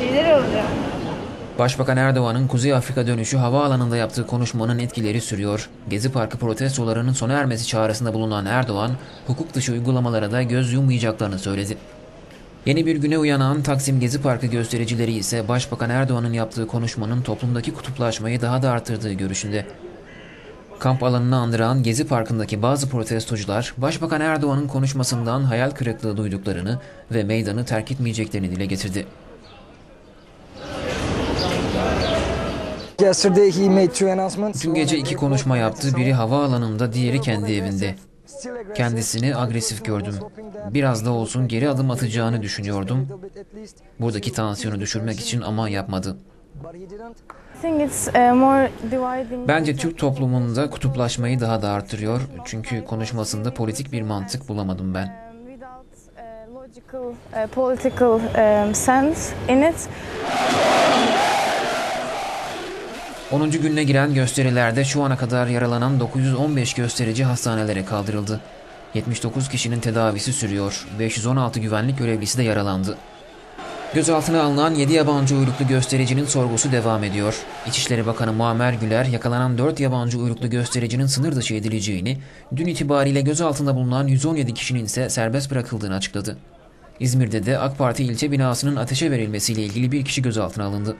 Bir. Başbakan Erdoğan'ın Kuzey Afrika dönüşü havaalanında yaptığı konuşmanın etkileri sürüyor. Gezi Parkı protestolarının sona ermesi çağrısında bulunan Erdoğan, hukuk dışı uygulamalara da göz yummayacaklarını söyledi. Yeni bir güne uyanan Taksim Gezi Parkı göstericileri ise Başbakan Erdoğan'ın yaptığı konuşmanın toplumdaki kutuplaşmayı daha da arttırdığı görüşünde. Kamp alanını andıran Gezi Parkı'ndaki bazı protestocular, Başbakan Erdoğan'ın konuşmasından hayal kırıklığı duyduklarını ve meydanı terk etmeyeceklerini dile getirdi. Dün gece iki konuşma yaptı. Biri havaalanında, diğeri kendi evinde. Kendisini agresif gördüm. Biraz da olsun geri adım atacağını düşünüyordum. Buradaki tansiyonu düşürmek için ama yapmadı. Bence Türk toplumunda kutuplaşmayı daha da arttırıyor. Çünkü konuşmasında politik bir mantık bulamadım ben. Uh, uh, political um, sense in it. 10. gününe giren gösterilerde şu ana kadar yaralanan 915 gösterici hastanelere kaldırıldı. 79 kişinin tedavisi sürüyor. 516 güvenlik görevlisi de yaralandı. Gözaltına alınan 7 yabancı uyruklu göstericinin sorgusu devam ediyor. İçişleri Bakanı Muammer Güler yakalanan 4 yabancı uyruklu göstericinin sınır dışı edileceğini, dün itibariyle gözaltında bulunan 117 kişinin ise serbest bırakıldığını açıkladı. İzmir'de de AK Parti ilçe binasının ateşe verilmesiyle ilgili bir kişi gözaltına alındı.